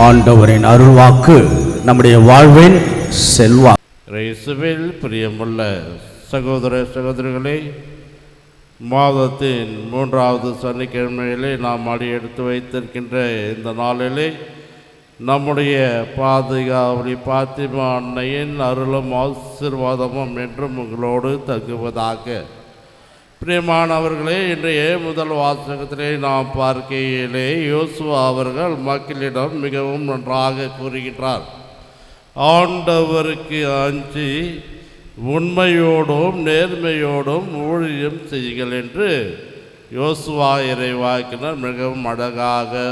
ஆண்டவரின் அருள்வாக்கு நம்முடைய வாழ்வின் செல்வா இயேசுவில் பிரியமுள்ள சகோதர சகோதரிகளே மாதத்தின் மூன்றாவது சனிக்கிழமையிலே நாம் அடி எடுத்து வைத்திருக்கின்ற இந்த நாளிலே நம்முடைய பாதுகாவலி பாத்திமா அன்னையின் அருளும் ஆசீர்வாதமும் என்றும் உங்களோடு தங்குவதாக பிரியமானவர்களே இன்றைய முதல் வாசகத்திலே நாம் பார்க்கையிலே யோசுவா அவர்கள் மக்களிடம் மிகவும் நன்றாக கூறுகின்றார். ஆண்டவருக்கு அஞ்சி உண்மையோடும் நேர்மையோடும் ஊழியம் செய்யுங்கள் என்று யோசுவா இறைவாக்கினர் மிகவும் அழகாக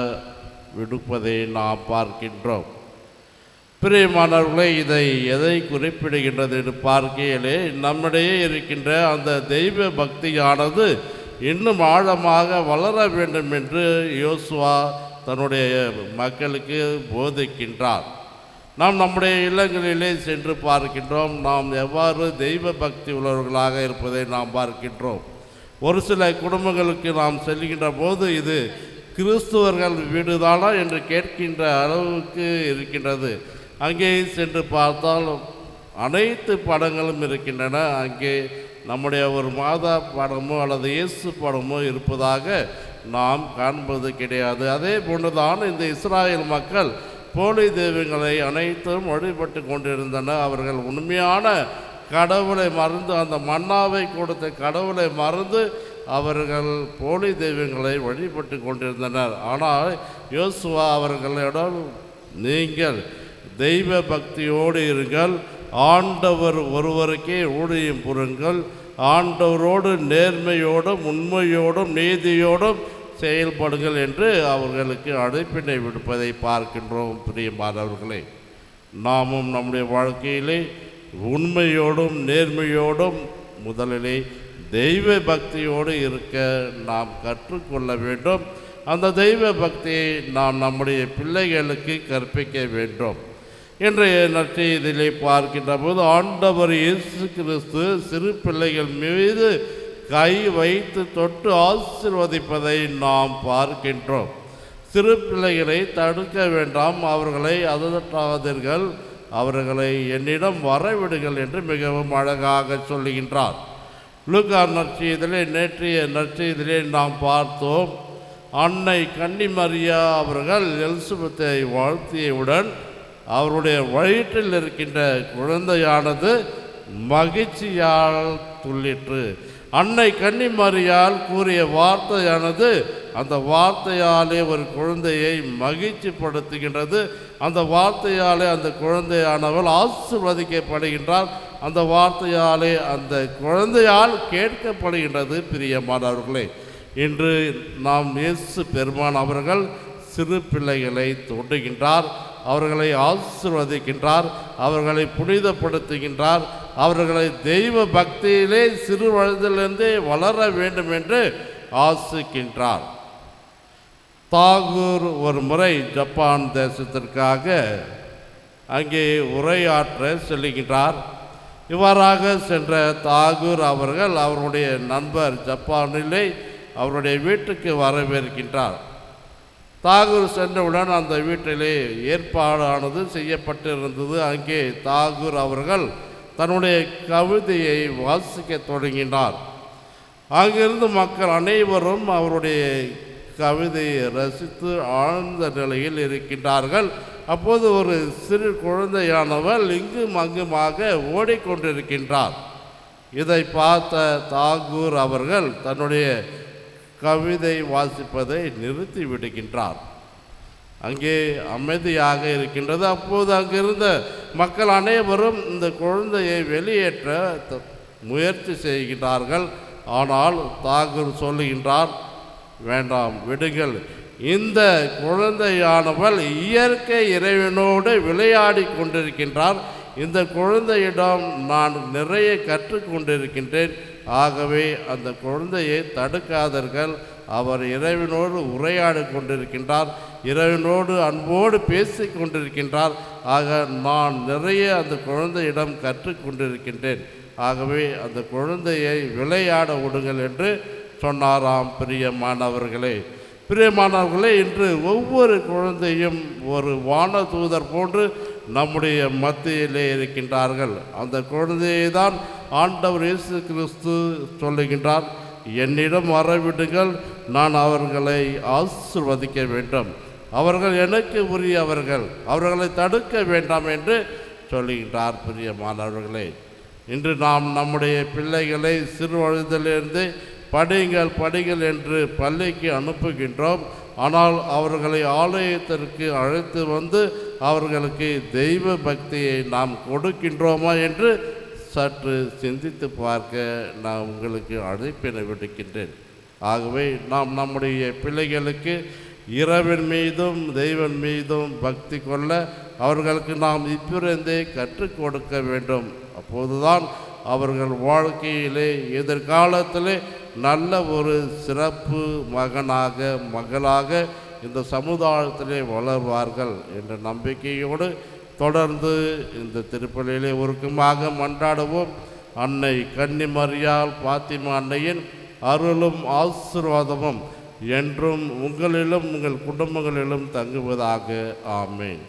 விடுப்பதை நாம் பார்க்கின்றோம். பிரியமானவர்களே இதை எதை குறிப்பிடுகின்றது என்று பார்க்கையிலே நம்மிடையே இருக்கின்ற அந்த தெய்வ பக்தியானது இன்னும் ஆழமாக வளர வேண்டும் என்று யோசுவா தன்னுடைய மக்களுக்கு போதிக்கின்றார். நாம் நம்முடைய இல்லங்களிலே சென்று பார்க்கின்றோம். நாம் எவ்வாறு தெய்வ பக்தி உள்ளவர்களாக இருப்பதை நாம் பார்க்கின்றோம். ஒரு சில குடும்பங்களுக்கு நாம் செல்கின்ற போது இது கிறிஸ்துவர்கள் வீடுதானா என்று கேட்கின்ற அளவுக்கு இருக்கின்றது. அங்கே சென்று பார்த்தால் அனைத்து படங்களும் இருக்கின்றன. அங்கே நம்முடைய ஒரு மாதா படமோ அல்லது இயேசு படமோ இருப்பதாக நாம் காண்பது கிடையாது. அதே போன்றுதான் இந்த இஸ்ராயல் மக்கள் போலி தெய்வங்களை அனைத்தும் வழிபட்டு கொண்டிருந்தனர். அவர்கள் உண்மையான கடவுளை மறந்து அந்த மன்னாவை கொடுத்த கடவுளை மறந்து அவர்கள் போலி தெய்வங்களை வழிபட்டு கொண்டிருந்தனர். ஆனால் யோசுவா அவர்களிடம் நீங்கள் தெய்வ பக்தியோடு இருங்கள். ஆண்டவர் ஒருவருக்கே ஊழியம் புரிங்கள். ஆண்டவரோடு நேர்மையோடும் உண்மையோடும் நீதியோடும் செயல்படுங்கள் என்று அவர்களுக்கு அழைப்பினை விடுப்பதை பார்க்கின்றோம் பிரியமானவர்களே. நாமும் நம்முடைய வாழ்க்கையிலே உண்மையோடும் நேர்மையோடும் முதலிலே தெய்வ பக்தியோடு இருக்க நாம் கற்றுக்கொள்ள வேண்டும். அந்த தெய்வ பக்தியை நாம் நம்முடைய பிள்ளைகளுக்கு கற்பிக்க வேண்டும். இன்றைய நற்செய்தியிலே பார்க்கின்ற போது ஆண்டவர் இயேசு கிறிஸ்து சிறு பிள்ளைகள் மீது கை வைத்து தொட்டு ஆசீர்வதிப்பதை நாம் பார்க்கின்றோம். சிறு பிள்ளைகளை தடுக்க வேண்டாம். அவர்களை அதட்டாதீர்கள் அவர்களை என்னிடம் வரவிடுங்கள் என்று மிகவும் அழகாக சொல்லுகின்றார். லூக்கா நற்செய்திலே நேற்றைய நற்செய்திலே நாம் பார்த்தோம் அன்னை கன்னிமரியா அவர்கள் எலிசபெத்தை வாழ்த்தியவுடன் அவருடைய வயிற்றில் இருக்கின்ற குழந்தையானது மகிழ்ச்சியால் துள்ளிற்று. அன்னை கன்னிமரியால் கூறிய வார்த்தையானது அந்த வார்த்தையாலே ஒரு குழந்தையை மகிழ்ச்சிப்படுத்துகின்றது. அந்த வார்த்தையாலே அந்த குழந்தையானவள் ஆசிர்வதிக்கப்படுகின்றார் அந்த வார்த்தையாலே அந்த குழந்தையால் கேட்கப்படுகின்றது பிரியமானவர்களே. இன்று நாம் இயேசு பெருமான் அவர்கள் சிறு பிள்ளைகளை தொண்டுகின்றார். அவர்களை ஆசிர்வதிக்கின்றார் அவர்களை புனிதப்படுத்துகின்றார் அவர்களை தெய்வ பக்தியிலே சிறு வயதிலிருந்தே வளர வேண்டும் என்று ஆசிக்கின்றார். தாகூர் ஒரு முறை ஜப்பான் தேசத்திற்காக அங்கே உரையாற்ற செல்லுகின்றார். இவ்வாறாக சென்ற தாகூர் அவர்கள் அவருடைய நண்பர் ஜப்பானிலே அவருடைய வீட்டுக்கு வரவேற்கின்றார். தாகூர் சென்றவுடன் அந்த வீட்டிலே ஏற்பாடானது செய்யப்பட்டிருந்தது. அங்கே தாகூர் அவர்கள் தன்னுடைய கவிதையை வாசிக்க தொடங்கினார். அங்கிருந்து மக்கள் அனைவரும் அவருடைய கவிதையை ரசித்து ஆழ்ந்த நிலையில் இருக்கின்றார்கள். அப்போது ஒரு சிறு குழந்தையானவள் இங்கும் அங்குமாக ஓடிக்கொண்டிருக்கின்றார். இதை பார்த்த தாகூர் அவர்கள் தன்னுடைய கவிதை வாசிப்பதை நிறுத்தி விடுகின்றார். அங்கே அமைதியாக இருக்கின்றது. அப்போது அங்கிருந்த மக்கள் அனைவரும் இந்த குழந்தையை வெளியேற்ற முயற்சி செய்கின்றார்கள். ஆனால் தாகூர் சொல்லுகின்றார் வேண்டாம் விடுங்கள். இந்த குழந்தையானவள் இயற்கை இறைவனோடு விளையாடி கொண்டிருக்கின்றார். இந்த குழந்தையிடம் நான் நிறைய கற்றுக்கொண்டிருக்கின்றேன். ஆகவே அந்த குழந்தையை தடுக்காதர்கள். அவர் இறைவனோடு உரையாடி கொண்டிருக்கின்றார். இறைவனோடு அன்போடு பேசி கொண்டிருக்கின்றார். ஆக நான் நிறைய அந்த குழந்தையிடம் கற்றுக்கொண்டிருக்கின்றேன் ஆகவே அந்த குழந்தையை விளையாட விடுங்கள் என்று சொன்னாராம் பிரியமானவர்களே. பிரியமானவர்களே இன்று ஒவ்வொரு குழந்தையும் ஒரு வான தூதர் போன்று நம்முடைய மத்தியிலே இருக்கின்றார்கள். அந்த குழந்தையை தான் ஆண்டவர் இயேசு கிறிஸ்து சொல்லுகின்றார் என்னிடம் வரவிடுங்கள் நான் அவர்களை ஆசிர்வதிக்க வேண்டும். அவர்கள் எனக்கு உரியவர்கள் அவர்களை தடுக்க வேண்டாம் என்று சொல்லுகின்றார். பிரியமானவர்களே இன்று நாம் நம்முடைய பிள்ளைகளை சிறு வயதிலிருந்து படிங்கள் படிகள் என்று பள்ளிக்கு அனுப்புகின்றோம். ஆனால் அவர்களை ஆலயத்திற்கு அழைத்து வந்து அவர்களுக்கு தெய்வ பக்தியை நாம் கொடுக்கின்றோமா என்று சற்று சிந்தித்து பார்க்க நான் உங்களுக்கு அழைப்பினை விடுக்கின்றேன். ஆகவே நாம் நம்முடைய பிள்ளைகளுக்கு இரவின் மீதும் தெய்வன் மீதும் பக்தி கொள்ள அவர்களுக்கு நாம் இப்பிருந்தே கற்றுக் கொடுக்க வேண்டும். அப்போதுதான் அவர்கள் வாழ்க்கையிலே எதிர்காலத்திலே நல்ல ஒரு சிறப்பு மகனாக மகளாக இந்த சமுதாயத்திலே வளர்வார்கள் என்ற நம்பிக்கையோடு தொடர்ந்து இந்த திருப்பலியிலே உருக்கமாக மன்றாடுவோம். அன்னை கன்னிமரியால் பாத்திமா அன்னையின் அருளும் ஆசீர்வாதமும் என்றும் உங்களிலும் உங்கள் குடும்பங்களிலும் தங்குவதாக. ஆமேன்.